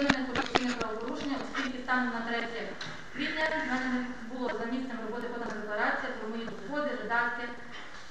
вчинених корупційних правопорушень, оскільки станом на 3 квітня в мене не було за місцем роботи подана декларація про мої доходи, видатки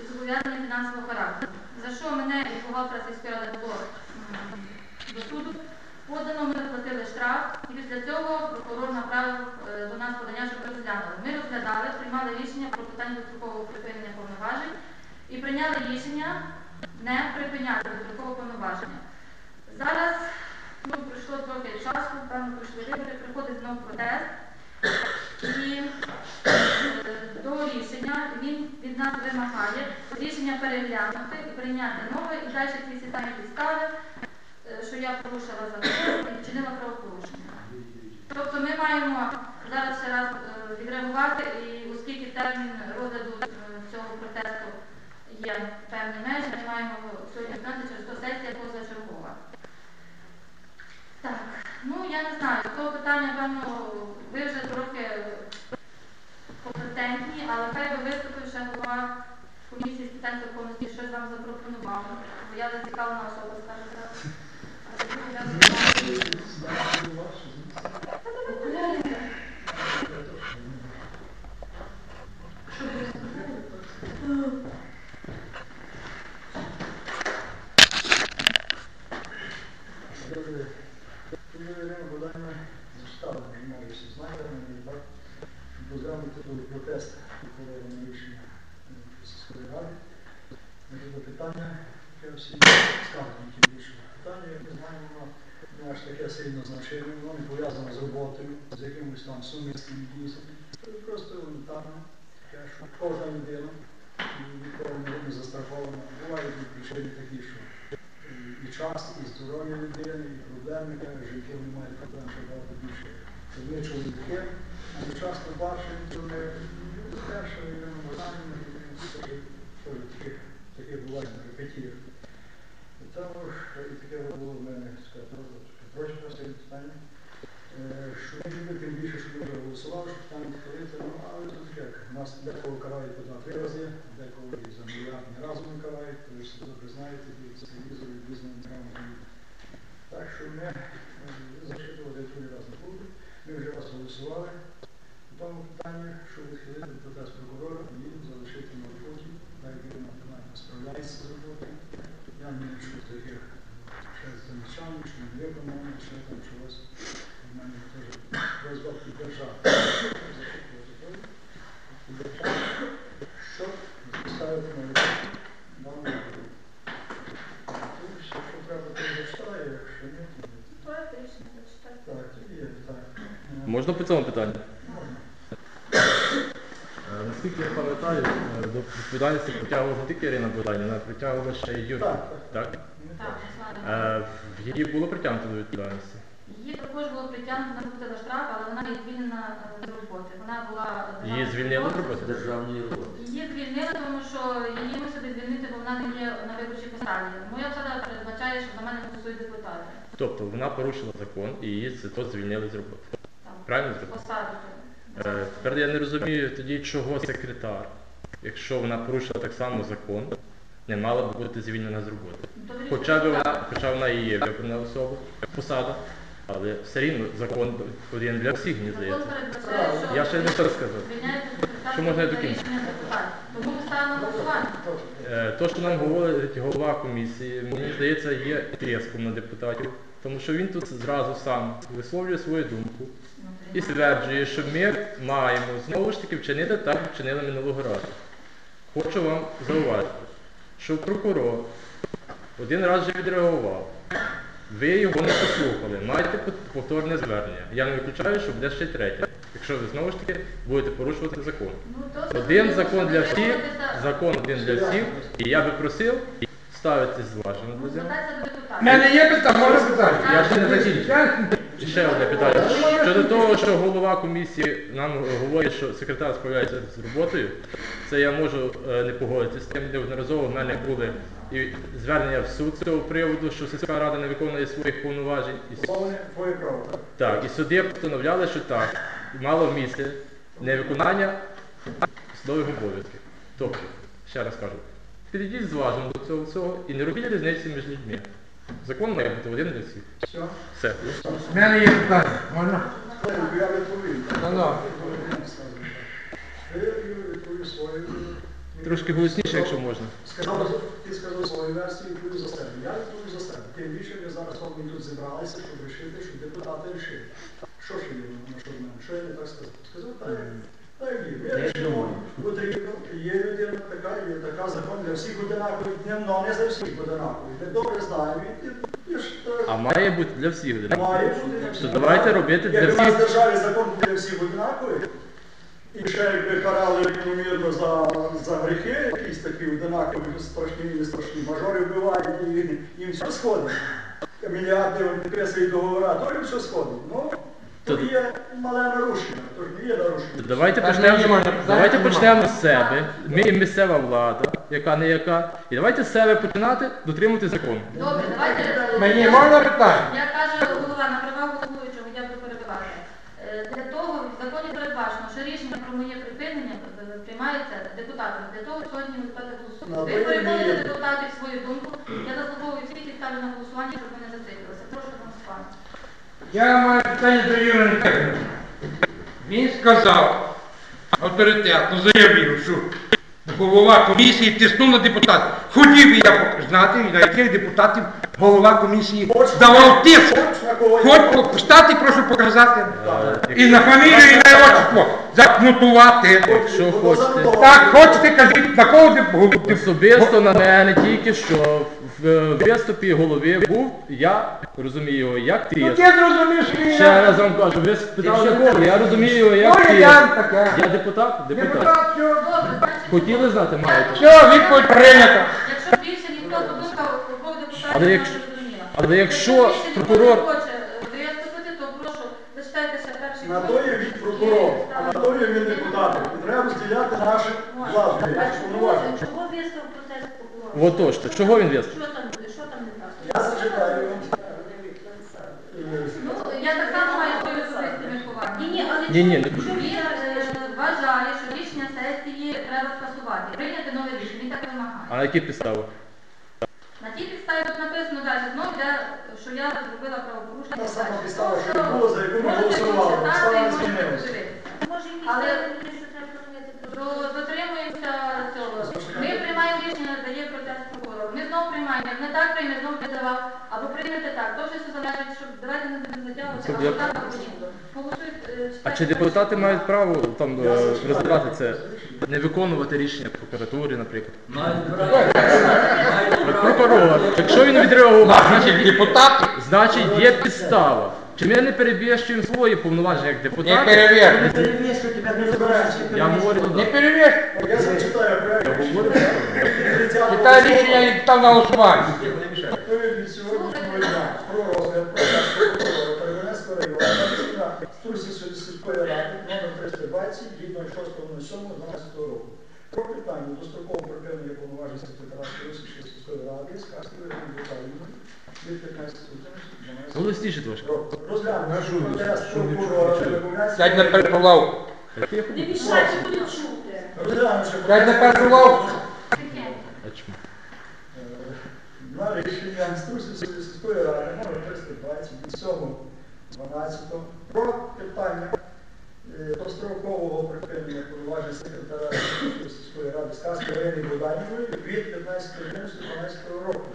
і зобов'язання фінансового характеру. За що мене і бухгалтера сільської ради було до суду подано, ми заплатили штраф, і після цього прокурор направив е, до нас подання, щоб розглянули. Ми розглядали, приймали рішення про питання дострокового припинення повноважень і прийняли рішення не припиняти дострокове повноваження. Зараз ну, пройшло трохи часу, певно, пройшли вибори, приходить знов протест. І е, до рішення він від нас вимагає рішення переглянути і прийняти нове, і далі всі самі підстави, е, що я порушила закон і вчинила правопорушення. Тобто ми маємо зараз ще раз е, відреагувати, і оскільки термін розгляду цього протесту є певні межі, ми маємо сьогодні знати, через то сесія позачергова. Так, ну я не знаю, того питання, певно, ви вже трохи компетентні, але хай би виступив ще голова комісії з питань законності, щось вам запропонував. Бо я зацікавлена особа, скажу так. А тоді я зацікавлена. Окуляри. Добре. Тому Ірина Богданівна зачитала, не маю всі знати, не так. Розглянути той протест ухвалення рішення е, сільської ради. Значить, до питання, яке всі сказано, які більше питання, як ми знаємо, воно не аж таке сильно значення, воно не пов'язане з роботою, з якимось там сумісними дійсними. Це просто елементарно, таке, що кожна людина ніколи не застрахована. Бувають причини такі, що і час, і здоров'я людини, і проблеми, життя немає проблем, що багато більше. Ми чоловіки, а ми часто бачимо, що ми люди перше, таких буває на репетіях. І ж, і таке було в мене, скажімо, трохи просто питання. Е, Що ми люди, тим більше, що ми вже голосували, що там відкрити, ну, але тут як, нас декого карають по два-три рази, декого і за мільярд ні разу не карають, ви ж добре знаєте, і це телевізор, і різними програмами. Так що ми зачитувати другий раз не буду. Ми вже раз голосували по тому питанні, що відхилити протест прокурора і залишити на роботі, так як він справляється з роботою. Я не чув таких ще замічань, що не є по-моєму, ще там чогось. Мене теж просьба піддержати. Піддержати, щоб поставити на роботу дану роботу. Треба, то зачитаю, якщо ні, то ні. Проект рішення зачитайте. Так, є, так. Можна по цьому питанню? Можна. Е, Наскільки я пам'ятаю, е, до відповідальності притягувала не тільки Ірина Богданівна, вона притягувала ще й Юрку. Так, Так, так. Руслана. Е, Її було притягнуто до відповідальності. Її також було притягнуто, вона штраф, але вона є звільнена з роботи. Вона була Її звільнили з роботи? державній роботі. Її звільнили, тому що її мусили звільнити, бо вона не є на виборчій посаді. Моя посада передбачає, що на мене голосують депутати. Тобто вона порушила закон і її за то звільнили з роботи. Там, Правильно зробили? посаду. Е, Тепер я не розумію тоді, чого секретар, якщо вона порушила так само закон, не мала б бути звільнена з роботи. Хоча б вона, хоча вона і є вибрана особа, посада, але все рівно закон один для всіх, мені здається. Я ще не все сказав. Що можна я за докінчу? Тому ставимо голосування. Е, То, що нам говорить голова комісії, мені здається, є тиском на депутатів, тому що він тут зразу сам висловлює свою думку Ну, і стверджує, що ми маємо знову ж таки вчинити так, як вчинили минулого разу. Хочу вам зауважити, що прокурор один раз вже відреагував. Ви його не послухали, маєте повторне звернення. Я не виключаю, що буде ще третє, якщо ви знову ж таки будете порушувати закон. Ну, Один закон для всіх, закон один для всіх, і я би просив ставити зважено Ну, до цього. звертайтеся до У мене є питання, можна питання? Я ще не закінчив. Ще одне питання. Щодо того, що голова комісії нам говорить, що секретар справляється з роботою, це я можу е, не погодитися з тим. Неодноразово в мене були і звернення в суд з цього приводу, що сільська рада не виконує своїх повноважень. І с- так? і суди постановляли, що так, мало місце невиконання судових обов'язків. Тобто, ще раз кажу, підійдіть зважено до цього всього і не робіть різниці між людьми. Закон має бути один для всіх. Все. Все. У мене є питання. Можна? Я відповім. Ну, ну. Відповів свою. Трошки голосніше, якщо можна. Сказав, ти сказав свою версію, відповів за себе. Я відповів за себе. Тим більше ми зараз ми тут зібралися, щоб вирішити, щоб депутати рішили. Що ж є на що мене? Що я не так сказав? Сказав, так, є. Потрібно, є людина така, є така закон для всіх одинаковий, днем, не за всіх одинаковий. Ми добре знаємо. так. А має бути для всіх один. Має бути для То давайте робити для Як у нас в державі закон буде всіх одинаковий, і ще якби карали рівномірно за, за гріхи, якісь такі одинакові, страшні і не страшні, мажори вбивають і їм все сходить. Мільярди підписують договори, то їм все сходить. Ну, То- то є мале нарушення, то ж не є нарушення. Давайте Так, почнемо, можна, давайте почнемо з себе. Ми і місцева влада, яка не яка. І давайте з себе починати дотримувати закону. Добре, давайте. Мені я- можна питання? Я кажу голова на правах головуючого, я буду перебивати. Е, Для того в законі передбачено, що рішення про моє припинення е, приймається депутатами. Для того сьогодні На голосуємо. то Ви і переконуєте депутатів свою думку. Я заслуговую всіх і ставлю на голосування, щоб вони зациклилися. Прошу вам пане. Я маю питання до Юрія Ніколаєвича. Він сказав, авторитетно заявив, що голова комісії тиснув на депутатів. Хотів би я знати, на яких депутатів голова комісії давав тиск. Хоч стати, прошу показати. І на фамілію, і на отчество. Закнутувати. Якщо хочете. Так, хочете, кажіть, на кого був? Особисто на мене тільки що в виступі голови був, я розумію його як Ну ти. ти що він Ще раз вам кажу, ви спитали на кого, я розумію його як ти. я таке. Я депутат? Депутат. Депутат, що? Добре. Хотіли знати, маєте. Все, відповідь прийнята. Якщо більше ніхто подумав, у кого депутатів Але якщо- але якщо більше ніхто прокурор- не хоче е, виступити, то прошу, зачитайте ще перший На то є від прокурора, а на то є від депутатів. І треба розділяти наші влади, А чого, повноваження. вистав протест прокурора? Чого він виступ? Що там, що там не так? Я зачитаю. Ну, я так само маю свої особисті міркування. Ні, ні, але Ні, ні, не- чому Він е, вважає, що рішення сесії треба скасувати, прийняти нове рішення. Він так вимагає. А на які підстави? На тій підставі тут написано далі, знову йде, що я зробила правопорушення. Та сама підстава, що не було, за яку ми можете голосували, підстава і не змінилася. подивитися. Може, якісь Але- що треба протокол? Дотримуємося цього. Ми приймаємо рішення, дає протест прокурору. Знову не так прийме, знову видавав. Або приймете так. То вже все залежить, щоб давайте не будемо затягувати, Щоб або я- так, або ні. Е, А чи депутати мають право там е, розбирати це, не виконувати рішення прокуратури, наприклад? Прокурор, якщо він відреагував, Значить, депутати значить є підстава. Чи ми не перебіжчуємо свої повноваження як не депутати? перевірте. Я говорю, Не ну. Я зачитаю я говорю. Читай рішення і там на голосування. Відповідь від про розгляд прокурора Перевенецького району Струсівської сільської ради номер 320 від 06.07.12 року. Про питання дострокового припинення повноважень секретаря Струсівської сільської ради з Кастової Віталіївни від 15 12 Голосніше трошки. Перевенецького Сядь на першу лавку. Не мішайте, буде чути. Сядь на першу лавку. Таке. А чому? Е, на рішення Струсівської сільської ради номер 320 від 7.12 про питання е, дострокового припинення повноважень секретаря сільської ради Сказки Ірини Буданівої від 15.11.12 року.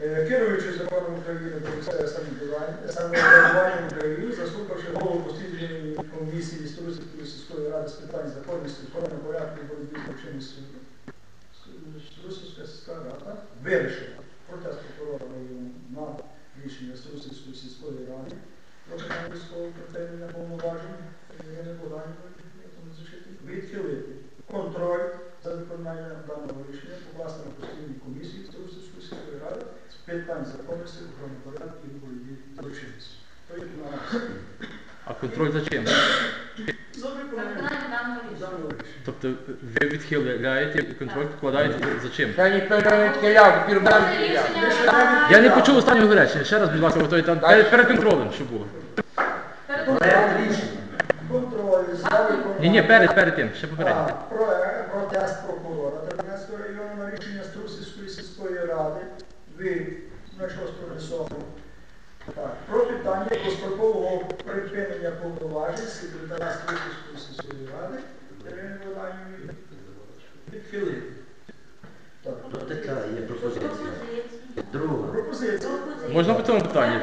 Е, Керуючи законом України про місцеве самоврядування- України, заслухавши голову постійної комісії Струсівської сільської ради з питань законності, законного порядку і боротьби з злочинністю Струсівська сільська рада вирішила протест прокурора району на рішення Струсівської сільської ради про питання військового припинення повноважень Ірини Буданівої, я там не зачитую, відхилити контроль за виконанням даного рішення покласти на постійну комісію Струсівської сільської ради з питань законності, охорони порядку і боротьби з злочинністю. То є на А контроль за чим? за За Рішення. Тобто ви відхиляєте контроль покладаєте за чим? Ще ніхто не відхиляв, рішення Я не почув останнього речення. Ще раз, будь ласка, той там перед, перед контролем, що було. перед Контроль за виконання. Ні, ні, перед, перед тим, ще попередньо. Про протест прокурора Тернецького району на рішення Струсівської сільської ради від ось. Так, про питання дострокового припинення повноважень секретаря Стрийської сільської ради Ірини Богданівни відхилити. Так, То така є пропозиція. Друга. пропозиція. Можна по цьому питанню?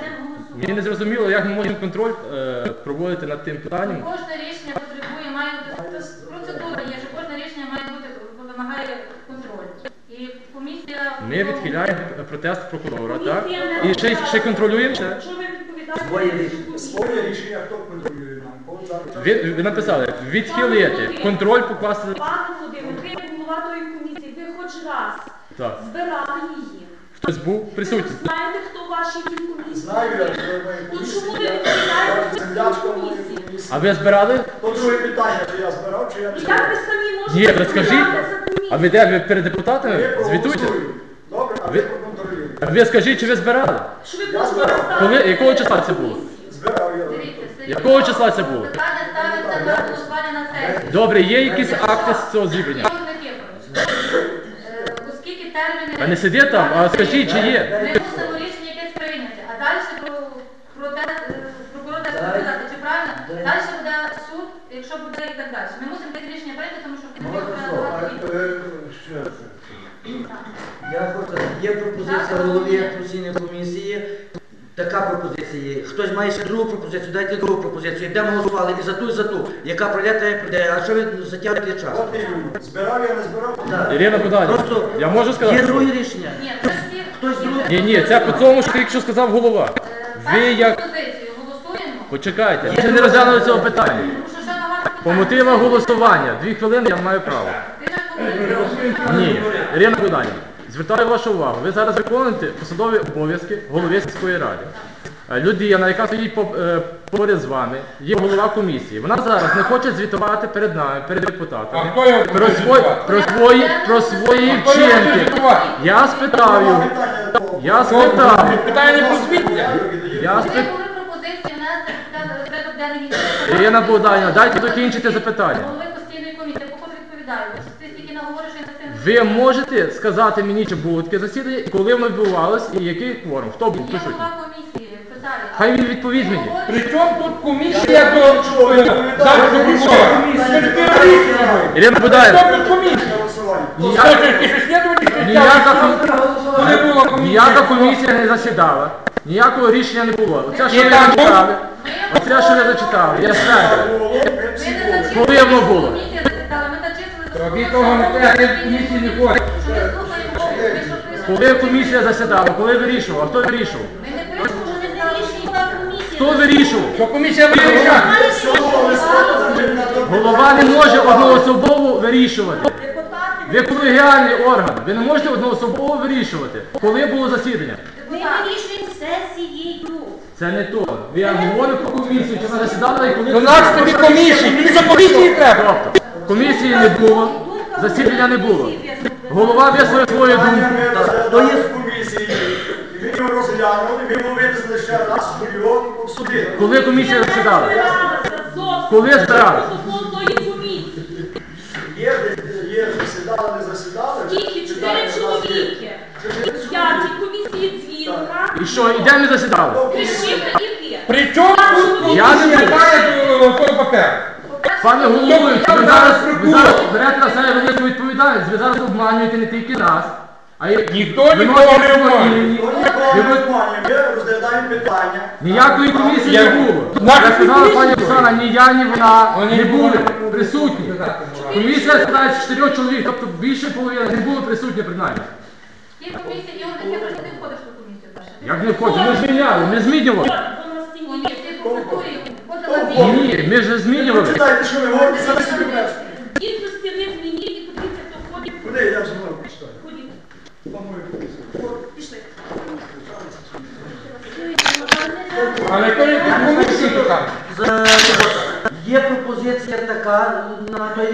Мені не зрозуміло, як ми можемо контроль е, проводити над тим питанням. Кожне рішення потребує, має бути це процедура є, що кожне рішення має бути вимагає контроль. І комісія Ми відхиляємо протест прокурора, так? І ще, ще контролюємо. ще? Якщо ви відповідаєте Своє рішення. Своє рішення хто контролює нам? Зараз- Ви, ви написали відхилити, контроль покласти. Пане Володимир, ви голова тої комісії, ви хоч раз Так. збирали її. Хтось був присутній. Ви знаєте, хто в вашій тій комісії? Знаю, я що Ну, чому ви я- відхиляєте я землячка в моїй комісії. А ви збирали? То друге питання, чи я збирав, чи я не збирав. Як ви самі можете Ні, розкажіть. відповідати за комісію? А ви де ви перед Ми депутатами? Звітуйте. проголосуємо. Добре, а Ви- ви проконтролюєте. А ви скажіть, чи ви збирали? Що ви Я просто збирав. Коли- якого числа це було? комісію? Збирав я. Якого числа це було? Питання ставиться на голосування на сесії. Добре, є якісь акти з цього зібрання? Ігор Никифорович, е, Оскільки терміни... А не сиди там, а скажіть, чи є? Ми мусимо рішення якесь прийняти, а далі про, про те, е, прокурор теж сказати, чи правильно, далі буде суд, якщо буде і так далі. Ми мусимо якесь рішення прийняти, тому що в кінці Можна буде слово? давати А, е, що це? Я хочу, є пропозиція голови постійної комісії. Така пропозиція є. Хтось має ще другу пропозицію, дайте другу пропозицію. Йдемо голосували і за ту, і за ту. Яка пройде, та й пройде. А що ви затягуєте час? От і. Збирав я, не збирав. Так. Ірина Богданівна, Просто я можу Є друге рішення. Ні. Хтось другий? Ні, ні, це по тому, що тільки що сказав голова. Е, Ви як... пропозицію голосуємо, Почекайте, ми ще не розглянули цього питання. тому що ще багато По мотивах голосування. Дві хвилини я маю право. Ти Ні, Ірина Богданівна, звертаю вашу увагу. Ви зараз виконуєте посадові обов'язки голови сільської ради. Е, Людина, яка стоїть е, поряд з вами, є голова комісії. Вона зараз не хоче звітувати перед нами, перед депутатами. А хто його Про свої, про свої, про свої вчинки. Я спитав його. Я спитав. Питання не про звіття. Я спитав. Ірина Богданівна, дайте закінчити запитання. Голови постійної комісії, я походу відповідаю. Ти стільки наговориш, я на це Ви можете сказати мені, чи було таке засідання, і коли воно відбувалось, і який кворум? Хто був присутній? голова комісії, питаю. Хай він відповість мені. При чому тут комісія до е, захисту прокурора? Ірина Богданівна, чому тут комісія? ти слідувати, що ніяка, комісія? ніяка комісія не засідала, ніякого рішення не було. Оце, що ви зачитали, оце, що ви зачитали, я. Ми Коли воно було? Робіть того не треба, ти в комісії не прийшли. Коли комісія засідала, коли вирішувала, хто вирішував? Хто вирішував? Що комісія вирішує? Голова не може одноособово вирішувати. Ви колегіальний орган, ви не можете одноособово вирішувати. Коли було засідання? Ми вирішуємо сесією. Це не то. Я говорю про комісію, чи вона засідала і коли. До нас тобі комісії, тобі за комісії треба. Комісії не було, засідання не було. Голова висловив свою думку. Ми з комісії. І ми його розглянули, ми його винесли ще раз, щоб його обсудити. Коли комісія засідала? Коли збирали? Тої комісії. Є, є, засідали, не чотири є. чоловіки. Я ті комісії дзвінка. І що, і де ми засідали? Кришівка і ви. При чому тут Я не комісія Пане головуючий, ви зараз, ви зараз берете на себе велику відповідальність, ви зараз обманюєте не тільки нас, а й Ніхто ви нікого не обманює. імені. Ми Ви не ми розглядаємо питання. Ніякої комісії не було. Я сказала пані. Оксана, ні я, ні вона Вони не були присутні. Комісія складається з чотирьох чоловік, тобто більше половини не було присутні принаймні. Є комісія, і що ти входиш в ту комісію. Саша. Як не входить? Ми зміняли, ми змінювали. Комісії культурі, входила Хто? Ні, ми ж змінювали. Читайте, що ви говорите, самі собі до стіни не мені, і подивіться, хто ходить. Куди я вже мав почитати? Ходіть. По-моєму. Пішли. Але коли тут комісії, то там. Є пропозиція така на той,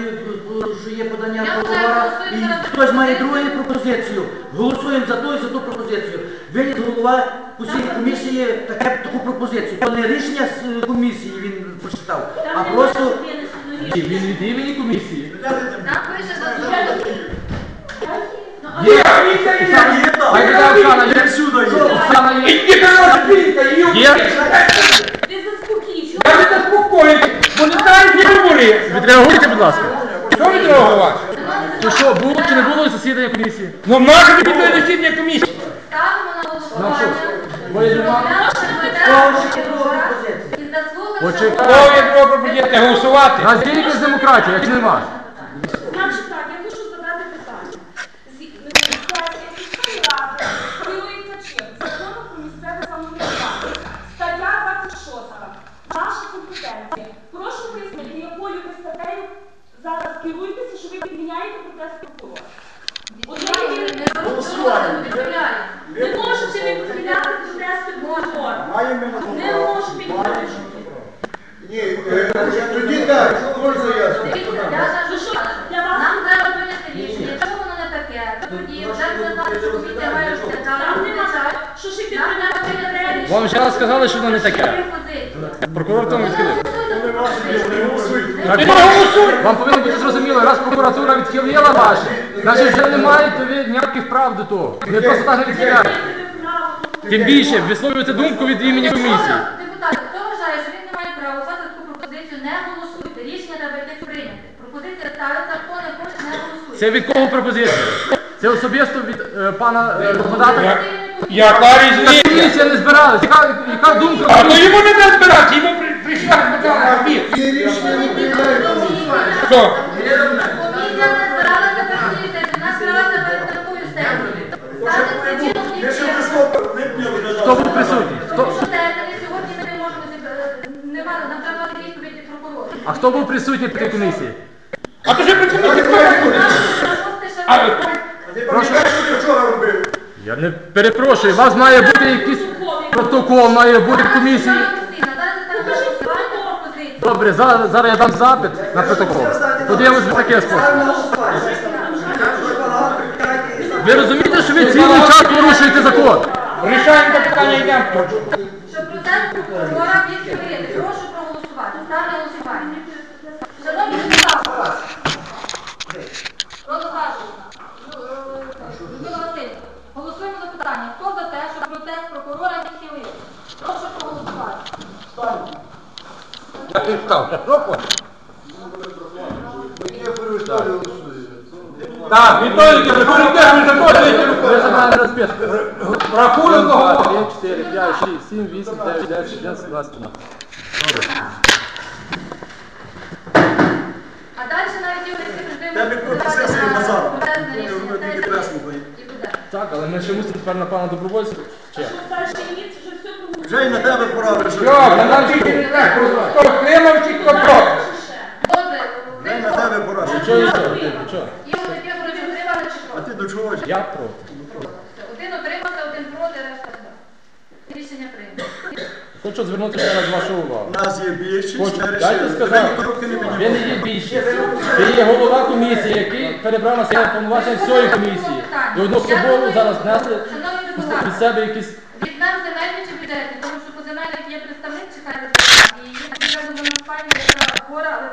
що є подання Я прокурора, знаю, і хтось має другу пропозицію. Голосуємо за ту і за ту пропозицію. Виніс голова постійної комісії таке, таку пропозицію. То не рішення з е, комісії він прочитав, а Там просто рішення. Ні, Він від імені комісії. Нам пише за Ну, Є, там. Буде Оксана, є. Оксана є. Є. Ти заспокій, Я не заспокоюся, не що. Відреагуйте, будь ласка. Що відреагувати? То що, було чи не було засідання комісії? Ну, наше відповідне засідання комісії. Ставимо на голосування. Твоє нема? І заслухавши Почекай. Кого треба пропозиція голосувати? Нас є якась демократія, як нема. Значить так, я хочу задати питання. Зі- Сесія сільської ради керується чим? Законом про місцеве самоврядування. Стаття 26. Наша компетенція. Прошу пояснити, якою ви статтею зараз керуєтеся, що ви відміняєте протест прокурора? От я її Не можете ви відміняти протести прокурора. Не можу відміняти. Ні, е, тоді так, можна що, що для нам треба прийняти рішення. Якщо воно не таке, тоді вже буде що комісія має там нема, що ще підтримати прийняти рішення. Вам вже раз сказали, що воно не таке. Прокурор тому відхилив. Вам повинно бути зрозуміло, раз прокуратура відхилила ваші, значить вже не маєте ви ніяких прав до того. Ви просто так не відхиляєте. Тим більше висловлюєте думку від імені комісії. Депутати, хто вважає, що він не має права голосувати таку пропозицію, не голосуйте. Рішення треба йти прийняти. Пропозиція ставиться, хто не хоче, не голосує. Це від кого пропозиція? Це особисто від е, пана е, депутата? Яка різниця? Комісія не збиралась. Яка, яка думка? А то йому не треба збиратися, йому при- прийшла спеціальна обід. І Хто був присутній? Хто, сьогодні не можемо нам треба дати відповідь прокурора. а хто був присутній при тій комісії? А то ще при комісії хто буде? А, вчора робив? Я не перепрошую, у вас має бути якийсь протокол, має бути в комісії. Добре, зараз, зараз я дам запит на протокол. Подивимось в таке спосіб. Ви розумієте, що ви цілий час порушуєте закон? Рішаємо це питання, йдемо. Щоб процес прокурора відхилити, прошу проголосувати. Ставлю голосування. Шановні депутати, Роза Людмила Васильівна, голосуємо за питання. Хто за те, щоб протест прокурора відхилити? Прошу проголосувати. Я ти став. Яке перевертання голосує? Так, Віталій перейдеш, ми Один, два, кого? три, чотири, п'ять, шість, сім, вісім, дев'ять, десять, одинадцять, двадцять. А далі навіть тебе слухає. І буде. Так, але ми ще мусимо тепер на пана добровольця. Вже все й на тебе пора вирішити. хто отримав чи хто проти. звернути ще раз вашу увагу. Нас є більшість. Хочу- дайте сказати. Він є більшість. Він є голова комісії, який перебрав на себе повноваження всієї комісії. І одну зараз внесли Шановні під себе якісь. від нас земельні чи бюджетні, тому що по земельних є представник, чекає депутат, і є відведено на пані, яка хвора, але